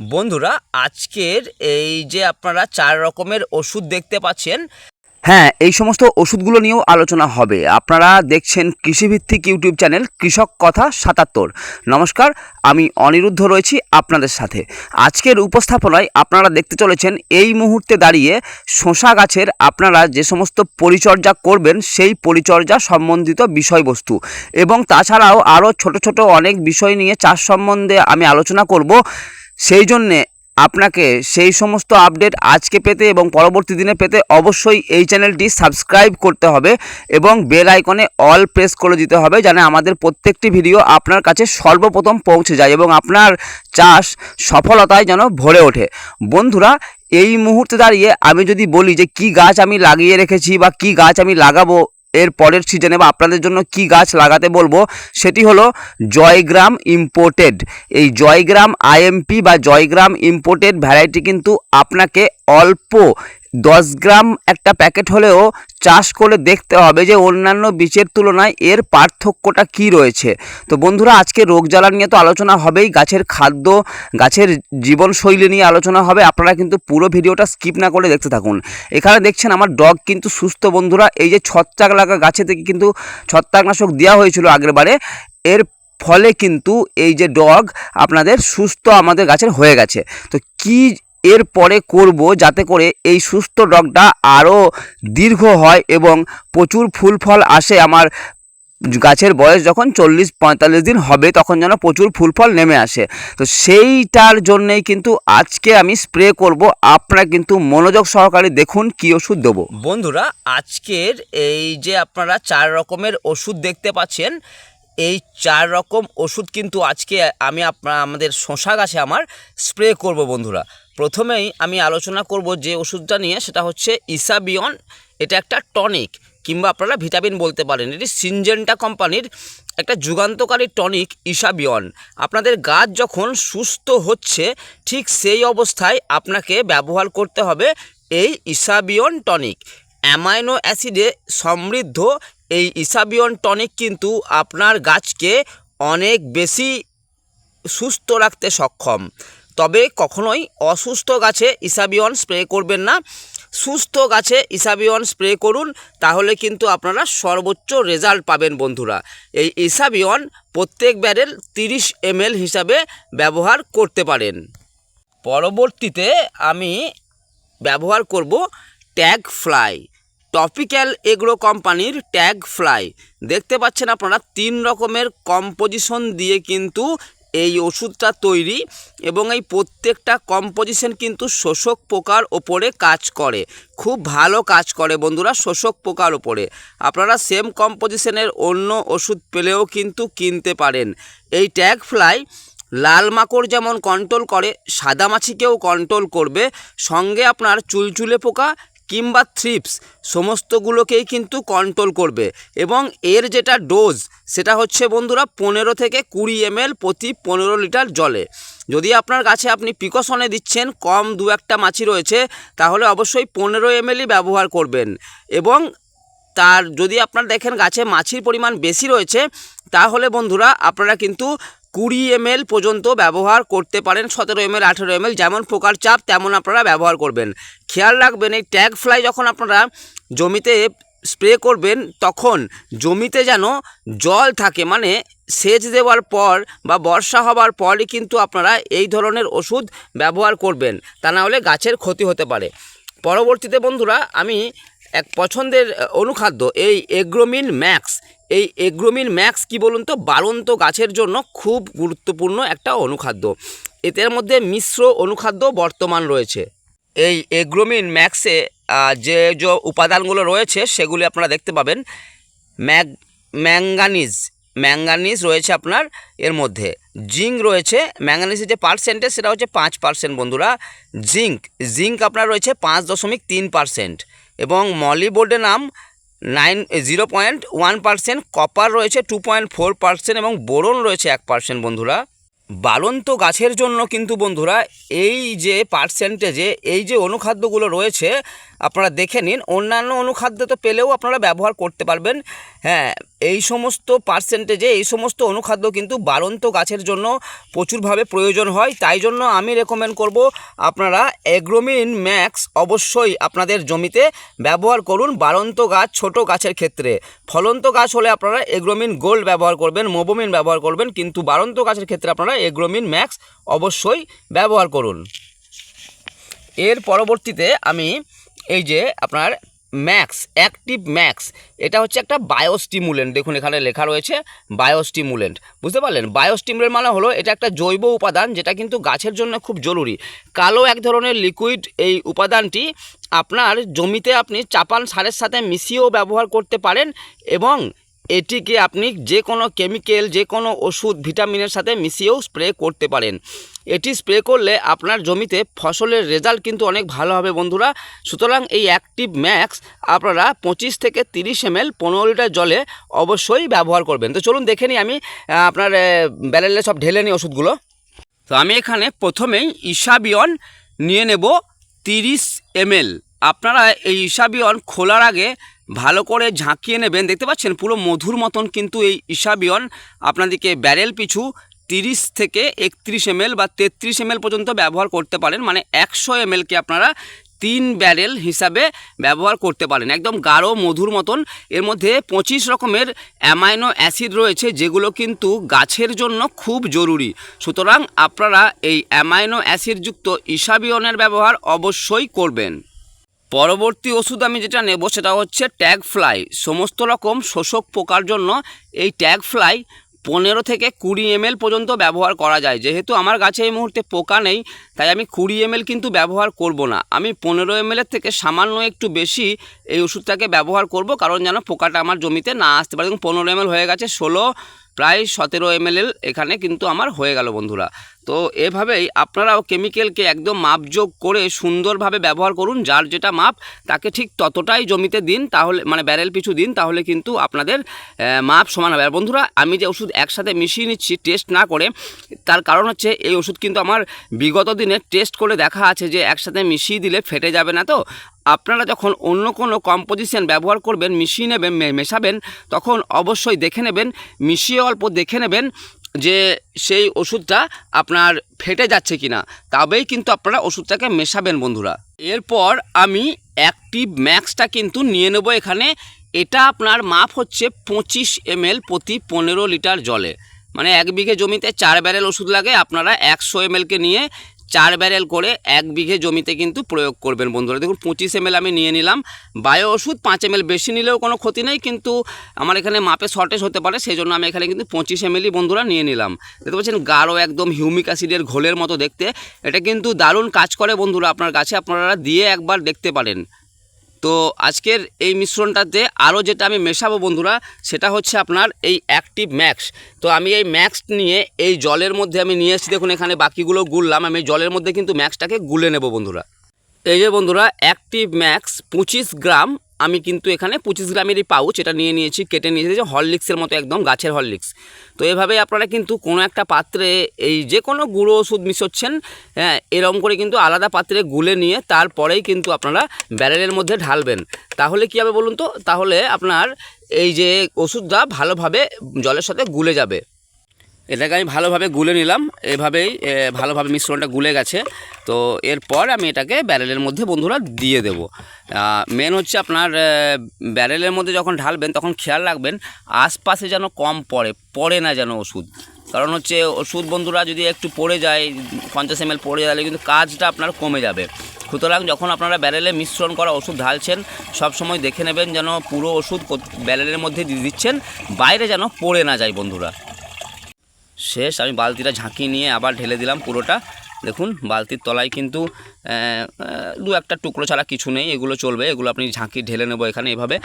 বন্ধুরা, আজকের এই যে আপনারা চার রকমের ওষুধ দেখতে পাচ্ছেন হ্যাঁ এই সমস্ত ওষুধগুলো নিয়েও আলোচনা হবে। আপনারা দেখছেন কৃষিভিত্তিক ইউটিউব চ্যানেল কৃষক কথা সাতাত্তর। নমস্কার, আমি অনিরুদ্ধ রয়েছি আপনাদের সাথে। আজকের উপস্থাপনায় আপনারা দেখতে চলেছেন, এই মুহূর্তে দাঁড়িয়ে শশা গাছের আপনারা যে সমস্ত পরিচর্যা করবেন, সেই পরিচর্যা সম্বন্ধিত বিষয়বস্তু। এবং তাছাড়াও আরও ছোট ছোট অনেক বিষয় নিয়ে চাষ সম্বন্ধে আমি আলোচনা করব। সেই জন্যে আপনাকে সেই সমস্ত আপডেট আজকে পেতে এবং পরবর্তী দিনে পেতে অবশ্যই এই চ্যানেলটি সাবস্ক্রাইব করতে হবে এবং বেল আইকনে অল প্রেস করে দিতে হবে যেন আমাদের প্রত্যেকটি ভিডিও আপনার কাছে সর্বপ্রথম পৌঁছে যায় এবং আপনার চাষ সফলতায় যেন ভরে ওঠে। বন্ধুরা, এই মুহূর্তে দাঁড়িয়ে আমি যদি বলি যে কি গাছ আমি লাগিয়ে রেখেছি বা কি গাছ আমি লাগাবো এর পরের সিজনে বা আপনাদের জন্য কি গাছ লাগাতে বলব, সেটি হলো জয়গ্রাম ইম্পোর্টেড এই জয়গ্রাম আইএমপি বা জয়গ্রাম ইম্পোর্টেড ভ্যারাইটি কিন্তু আপনাকে অল্প দশ গ্রাম একটা প্যাকেট হলেও চাষ করে দেখতে হবে যে অন্যান্য বীজের তুলনায় এর পার্থক্যটা কি রয়েছে। তো বন্ধুরা, আজকে রোগ জ্বালা নিয়ে তো আলোচনা হবেই, গাছের খাদ্য, গাছের জীবনশৈলী নিয়ে আলোচনা হবে। আপনারা কিন্তু পুরো ভিডিওটা স্কিপ না করে দেখতে থাকুন। এখানে দেখছেন আমার ডগ কিন্তু সুস্থ বন্ধুরা, এই যে ছত্রাক লাগা গাছে থেকে কিন্তু ছত্রাকনাশক দেওয়া হয়েছিল আগের বারে এর ফলে কিন্তু এই যে ডগ আপনাদের সুস্থ আমাদের গাছের হয়ে গেছে। তো কি এর পরে করব যাতে করে এই সুস্থ ডগটা আরও দীর্ঘ হয় এবং প্রচুর ফুল ফল আসে আমার গাছের বয়স যখন চল্লিশ পঁয়তাল্লিশ দিন হবে তখন যেন প্রচুর ফুল ফল নেমে আসে। তো সেইটার জন্যেই কিন্তু আজকে আমি স্প্রে করব। আপনারা কিন্তু মনোযোগ সহকারে দেখুন কি ওষুধ দেবো। বন্ধুরা, আজকের এই যে আপনারা চার রকমের ওষুধ দেখতে পাচ্ছেন এই চার রকম ওষুধ কিন্তু আজকে আমি আপনার আমাদের শশা গাছে আমার স্প্রে করব বন্ধুরা। প্রথমেই আমি আলোচনা করব যে ওষুধটা নিয়ে, সেটা হচ্ছে ইসাবিয়ন, এটা একটা টনিক, কিংবা আপনারা ভিটামিন বলতে পারেন। এটি সিনজেন্টা কোম্পানির একটা যুগান্তকারী টনিক, ইসাবিয়ন। আপনাদের গাছ যখন সুস্থ হচ্ছে, ঠিক সেই অবস্থায় আপনাকে ব্যবহার করতে হবে এই ইসাবিয়ন টনিক। অ্যামাইনো অ্যাসিডে সমৃদ্ধ এই ইসাবিয়ন টনিক কিন্তু আপনার গাছকে অনেক বেশি সুস্থ রাখতে সক্ষম। তবে কখনোই অসুস্থ গাছে ইসাবিয়ন স্প্রে করবেন না। সুস্থ গাছে ইসাবিয়ন স্প্রে করুন, তাহলে কিন্তু আপনারা সর্বোচ্চ রেজাল্ট পাবেন বন্ধুরা। এই ইসাবিয়ন প্রত্যেক ব্যারেল তিরিশ এমএল হিসাবে ব্যবহার করতে পারেন। পরবর্তীতে আমি ব্যবহার করব ট্যাগ ফ্লাই। টপিক্যাল এগ্রো কোম্পানির ট্যাগ ফ্লাই দেখতে পাচ্ছেন আপনারা, তিন রকমের কম্পোজিশন দিয়ে কিন্তু এই ওষুধটা তৈরি এবং এই প্রত্যেকটা কম্পোজিশন কিন্তু শোষক পোকার ওপরে কাজ করে। খুব ভালো কাজ করে বন্ধুরা, শোষক পোকার ওপরে। আপনারা সেম কম্পোজিশনের অন্য ওষুধ পেলেও কিন্তু কিনতে পারেন। এই ট্যাগ ফ্লাই লাল মাকড় যেমন কন্ট্রোল করে, সাদা মাছিকেও কন্ট্রোল করবে। সঙ্গে আপনার চুলচুলে পোকা কিংবা থ্রিপস সমস্তগুলোকেই কিন্তু কন্ট্রোল করবে। এবং এর যেটা ডোজ সেটা হচ্ছে বন্ধুরা পনেরো থেকে কুড়ি এমএল প্রতি পনেরো লিটার জলে। যদি আপনার গাছে আপনি প্রিকশনে দিচ্ছেন, কম দু একটা মাছি রয়েছে, তাহলে অবশ্যই পনেরো এমএলই ব্যবহার করবেন। এবং তার, যদি আপনার দেখেন গাছে মাছির পরিমাণ বেশি রয়েছে, তাহলে বন্ধুরা আপনারা কিন্তু কুড়ি এমএল পর্যন্ত ব্যবহার করতে পারেন, সতেরো এমএল, আঠেরো এমএল, যেমন পোকার চাপ তেমন আপনারা ব্যবহার করবেন। খেয়াল রাখবেন, এই ট্যাগ ফ্লাই যখন আপনারা জমিতে স্প্রে করবেন, তখন জমিতে যেন জল থাকে মানে সেচ দেওয়ার পর বা বর্ষা হবার পরই কিন্তু আপনারা এই ধরনের ওষুধ ব্যবহার করবেন। তা না হলে গাছের ক্ষতি হতে পারে। পরবর্তীতে বন্ধুরা, আমি এক পছন্দের অনুখাদ্য, এই এগ্রোমিন ম্যাক্স। এই এগ্রোমিন ম্যাক্স কি বলুন তো? বাড়ন্ত গাছের জন্য খুব গুরুত্বপূর্ণ একটা অনুখাদ্য। এদের মধ্যে মিশ্র অনুখাদ্য বর্তমান রয়েছে। এই এগ্রোমিন ম্যাক্সে যে যে উপাদানগুলো রয়েছে, সেগুলি আপনারা দেখতে পাবেন। ম্যাগ, ম্যাঙ্গানিজ ম্যাঙ্গানিজ রয়েছে আপনার এর মধ্যে। জিঙ্ক রয়েছে, ম্যাঙ্গানিজের যে পার্সেন্টেজ, সেটা হচ্ছে পাঁচ পার্সেন্ট বন্ধুরা। জিঙ্ক জিঙ্ক আপনার রয়েছে পাঁচ দশমিক তিন পার্সেন্ট। এবং molybdenum nine, zero point one percent, copper রয়েছে টু পয়েন্ট ফোর পার্সেন্ট এবং বোরন রয়েছে এক পার্সেন্ট বন্ধুরা। বালন্ত গাছের জন্য কিন্তু বন্ধুরা এই যে পার্সেন্টেজে, এই যে অনুখাদ্যগুলো রয়েছে, আপনারা দেখে নিন। অন্যান্য অনুখাদ্য তো পেলেও আপনারা ব্যবহার করতে পারবেন। হ্যাঁ এই সমস্ত পার্সেন্টেজে এই সমস্ত অনুখাদ্য কিন্তু বালন্ত গাছের জন্য প্রচুরভাবে প্রয়োজন হয়। তাই জন্য আমি রেকমেন্ড করব আপনারা এগ্রোমিন ম্যাক্স অবশ্যই আপনাদের জমিতে ব্যবহার করুন বালন্ত গাছ, ছোট গাছের ক্ষেত্রে। ফলন্ত গাছ হলে আপনারা এগ্রোমিন গোল্ড ব্যবহার করবেন মোবোমিন ব্যবহার করবেন, কিন্তু বালন্ত গাছের ক্ষেত্রে আপনারা এগ্রোমিন ম্যাক্স অবশ্যই ব্যবহার করুন। এর পরবর্তীতে আমি এই যে আপনার ম্যাক্স, অ্যাক্টিভ ম্যাক্স। এটা হচ্ছে একটা বায়োস্টিমুলেন্ট। দেখুন, এখানে লেখা রয়েছে বায়োস্টিমুলেন্ট। বুঝতে পারলেন? বায়োস্টিমুলেন্ট মানে হলো এটা একটা জৈব উপাদান যেটা কিন্তু গাছের জন্য খুব জরুরি। কালো এক ধরনের লিকুইড এই উপাদানটি আপনার জমিতে আপনি চাপান সারের সাথে মিশিয়েও ব্যবহার করতে পারেন এবং এটিকে আপনি যে কোনো কেমিক্যাল, যে কোনো ওষুধ, ভিটামিনের সাথে মিশিয়েও স্প্রে করতে পারেন। এটি স্প্রে করলে আপনার জমিতে ফসলের রেজাল্ট কিন্তু অনেক ভালো হবে বন্ধুরা। সুতরাং এই অ্যাক্টিভ ম্যাক্স আপনারা পঁচিশ থেকে তিরিশ এম এল পনেরো লিটার জলে অবশ্যই ব্যবহার করবেন। তো চলুন দেখে নিই আমি আপনার ব্যারেলে সব ঢেলে নিই ওষুধগুলো। তো আমি এখানে প্রথমেই ইসাবিয়ন নিয়ে নেব তিরিশ এমএল। আপনারা এই ইসাবিয়ন খোলার আগে ভালো করে ঝাঁকিয়ে নেবেন। দেখতে পাচ্ছেন, পুরো মধুর মতন কিন্তু এই ইসাবিয়ন আপনাদেরকে ব্যারেল পিছু তিরিশ থেকে একত্রিশ এমএল বা তেত্রিশ এমএল পর্যন্ত ব্যবহার করতে পারেন। মানে একশো এম এমএলকে আপনারা তিন ব্যারেল হিসাবে ব্যবহার করতে পারেন। একদম গাঢ়, মধুর মতন। এর মধ্যে পঁচিশ রকমের অ্যামাইনো অ্যাসিড রয়েছে, যেগুলো কিন্তু গাছের জন্য খুব জরুরি। সুতরাং আপনারা এই অ্যামাইনো অ্যাসিডযুক্ত ইসাবিয়নের ব্যবহার অবশ্যই করবেন। পরবর্তী ওষুধ আমি যেটা নেব সেটা হচ্ছে ট্যাগ ফ্লাই সমস্ত রকম শোষক পোকার জন্য এই ট্যাগ ফ্লাই পনেরো থেকে কুড়ি এমএল পর্যন্ত ব্যবহার করা যায়। যেহেতু আমার গাছে এই মুহূর্তে পোকা নেই, তাই আমি কুড়ি এমএল কিন্তু ব্যবহার করব না। আমি পনেরো এমএলের থেকে সামান্য একটু বেশি এই ওষুধটাকে ব্যবহার করব, কারণ যেন পোকাটা আমার জমিতে না আসতে পারে। দেখুন পনেরো এমএল হয়ে গেছে ষোলো প্রায় সতেরো এমএল এখানে কিন্তু আমার হয়ে গেল বন্ধুরা। তো এভাবেই আপনারাও কেমিক্যালকে একদম মাপযোগ করে সুন্দরভাবে ব্যবহার করুন, যার যেটা মাপ তাকে ঠিক ততটাই জমিতে দিন, তাহলে মানে ব্যারেল পিছু দিন, তাহলে কিন্তু আপনাদের মাপ সমান হবে। আর বন্ধুরা, আমি যে ওষুধ একসাথে মিশিয়ে নিচ্ছি টেস্ট না করে, তার কারণ হচ্ছে এই ওষুধ কিন্তু আমার বিগত দিনে টেস্ট করে দেখা আছে যে একসাথে মিশিয়ে দিলে ফেটে যাবে না তো। আপনারা যখন অন্য কোনো কম্পোজিশন ব্যবহার করবেন, মিশিয়ে নেবেন মেশাবেন, তখন অবশ্যই দেখে নেবেন, মিশিয়ে অল্প দেখে নেবেন যে সেই ওষুধটা আপনার ফেটে যাচ্ছে কি না তবেই কিন্তু আপনারা ওষুধটাকে মেশাবেন বন্ধুরা। এরপর আমি অ্যাক্টিভ ম্যাক্সটা কিন্তু নিয়ে নেব এখানে। এটা আপনার মাপ হচ্ছে পঁচিশ এমএল প্রতি পনেরো লিটার জলে। মানে এক বিঘে জমিতে চার ব্যারেল ওষুধ লাগে, আপনারা একশো এমএলকে নিয়ে চার ব্যারেল করে এক বিঘে জমিতে কিন্তু প্রয়োগ করবেন বন্ধুরা। দেখুন, পঁচিশ এম আমি নিয়ে নিলাম। বায়ো ওষুধ পাঁচ এম বেশি নিলেও কোনো ক্ষতি নেই, কিন্তু আমার এখানে মাপে শর্টেজ হতে পারে সেই জন্য আমি এখানে কিন্তু পঁচিশ এম বন্ধুরা নিয়ে নিলাম। দেখতে পাচ্ছেন, গাঢ় একদম হিউমিক অ্যাসিডের ঘোলের মতো দেখতে। এটা কিন্তু দারুণ কাজ করে বন্ধুরা আপনার কাছে আপনারা দিয়ে একবার দেখতে পারেন। তো আজকের এই মিশ্রণটাতে আরও যেটা আমি মেশাবো বন্ধুরা, সেটা হচ্ছে আপনার এই অ্যাক্টিভ ম্যাক্স তো আমি এই ম্যাক্স নিয়ে এই জলের মধ্যে আমি নিয়ে এসেছি, দেখুন এখানে বাকিগুলো গুললাম, আমি জলের মধ্যে কিন্তু ম্যাক্সটাকে গুলে নেব বন্ধুরা। এই যে বন্ধুরা অ্যাক্টিভ ম্যাক্স পঁচিশ গ্রাম আমি কিন্তু এখানে পঁচিশ গ্রামেরই পাউচ এটা নিয়ে নিয়েছি, কেটে নিয়েছি, যে হরলিক্সের মতো একদম গাছের হরলিক্স। তো এভাবে আপনারা কিন্তু কোনো একটা পাত্রে এই যে কোনো গুঁড়ো ওষুধ মিশোচ্ছেন হ্যাঁ এরকম করে কিন্তু আলাদা পাত্রে গুলে নিয়ে তারপরেই কিন্তু আপনারা ব্যারেলের মধ্যে ঢালবেন। তাহলে কী হবে বলুন তো? তাহলে আপনার এই যে ওষুধটা ভালোভাবে জলের সাথে গুলে যাবে। এটাকে আমি ভালোভাবে গুলে নিলাম। এভাবেই ভালোভাবে মিশ্রণটা গুলে গেছে। তো এরপর আমি এটাকে ব্যারেলের মধ্যে বন্ধুরা দিয়ে দেবো। মেন হচ্ছে আপনার ব্যারেলের মধ্যে যখন ঢালবেন তখন খেয়াল রাখবেন, আশপাশে যেন কম পড়ে পড়ে না যেন ওষুধ। কারণ হচ্ছে ওষুধ বন্ধুরা যদি একটু পড়ে যায়, পঞ্চাশ এম পড়ে গেলে কিন্তু কাজটা আপনার কমে যাবে। সুতরাং যখন আপনারা ব্যারেলে মিশ্রণ করা ওষুধ ঢালছেন, সব সময় দেখে নেবেন যেন পুরো ওষুধ ব্যারেলের মধ্যে দিচ্ছেন, বাইরে যেন পড়ে না যায় বন্ধুরা। শেষ, আমি বালতিটা ঝাঁকিয়ে নিয়ে আবার ঢেলে দিলাম পুরোটা। দেখুন, বালতির তলায় কিন্তু দু একটা টুকরো ছাড়া কিছু নেই, এগুলো চলবে, এগুলো আপনি ঝাঁকি ঢেলে নেব এখানে এভাবে।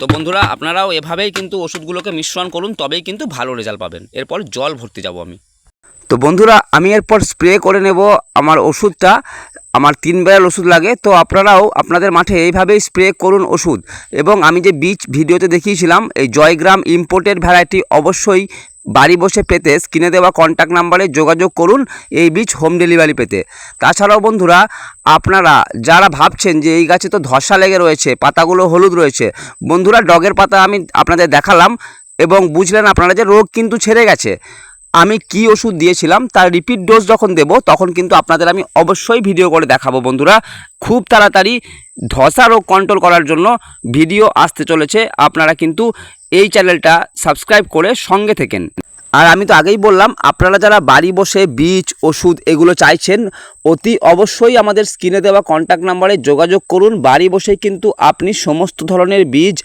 তো বন্ধুরা, আপনারাও এভাবেই কিন্তু ওষুধগুলোকে মিশ্রণ করুন, তবেই কিন্তু ভালো রেজাল্ট পাবেন। এরপর জল ভর্তি যাব আমি। তো বন্ধুরা, আমি এরপর স্প্রে করে নেব আমার ওষুধটা। আমার তিন ব্যারেল ওষুধ লাগে, তো আপনারাও আপনাদের মাঠে এইভাবেই স্প্রে করুন ওষুধ। এবং আমি যে বীজ ভিডিওতে দেখিয়েছিলাম, এই জয়গ্রাম ইম্পোর্টেড ভ্যারাইটি অবশ্যই বাড়ি বসে পেতে স্ক্রিনে দেওয়া কন্ট্যাক্ট নাম্বারে যোগাযোগ করুন এই বীজ হোম ডেলিভারি পেতে। তাছাড়াও বন্ধুরা, আপনারা যারা ভাবছেন যে এই গাছে তো ধসা লেগে রয়েছে, পাতাগুলো হলুদ রয়েছে, বন্ধুরা ডগের পাতা আমি আপনাদের দেখালাম এবং বুঝলেন আপনারা যে রোগ কিন্তু ছেড়ে গেছে। আমি কি ওষুধ দিয়েছিলাম, তার রিপিট ডোজ যখন দেব, তখন কিন্তু আপনাদের আমি অবশ্যই ভিডিও করে দেখাবো বন্ধুরা। খুব তাড়াতাড়ি ধসা রোগ কন্ট্রোল করার জন্য ভিডিও আসতে চলেছে। আপনারা কিন্তু এই চ্যানেলটা সাবস্ক্রাইব করে সঙ্গে থেকেন। আর আমি তো আগেই বললাম, আপনারা যারা বাড়ি বসে বীজ, ওষুধ এগুলো চাইছেন, অতি অবশ্যই আমাদের স্ক্রিনে দেওয়া কন্ট্যাক্ট নাম্বারে যোগাযোগ করুন। বাড়ি বসেই কিন্তু আপনি সমস্ত ধরনের বীজ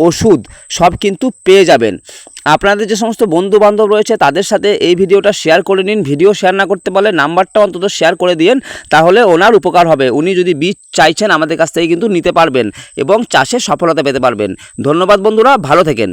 ওষুধ সব কিন্তু পেয়ে যাবেন। আপনাদের যে সমস্ত বন্ধু বান্ধব রয়েছে, তাদের সাথে এই ভিডিওটা শেয়ার করে নিন। ভিডিও শেয়ার না করতে পারলে নাম্বারটা অন্তত শেয়ার করে দিন তাহলে ওনার উপকার হবে। উনি যদি বীজ চাইছেন, আমাদের কাছ থেকে কিন্তু নিতে পারবেন এবং চাষে সফলতা পেতে পারবেন। ধন্যবাদ বন্ধুরা, ভালো থেকেন।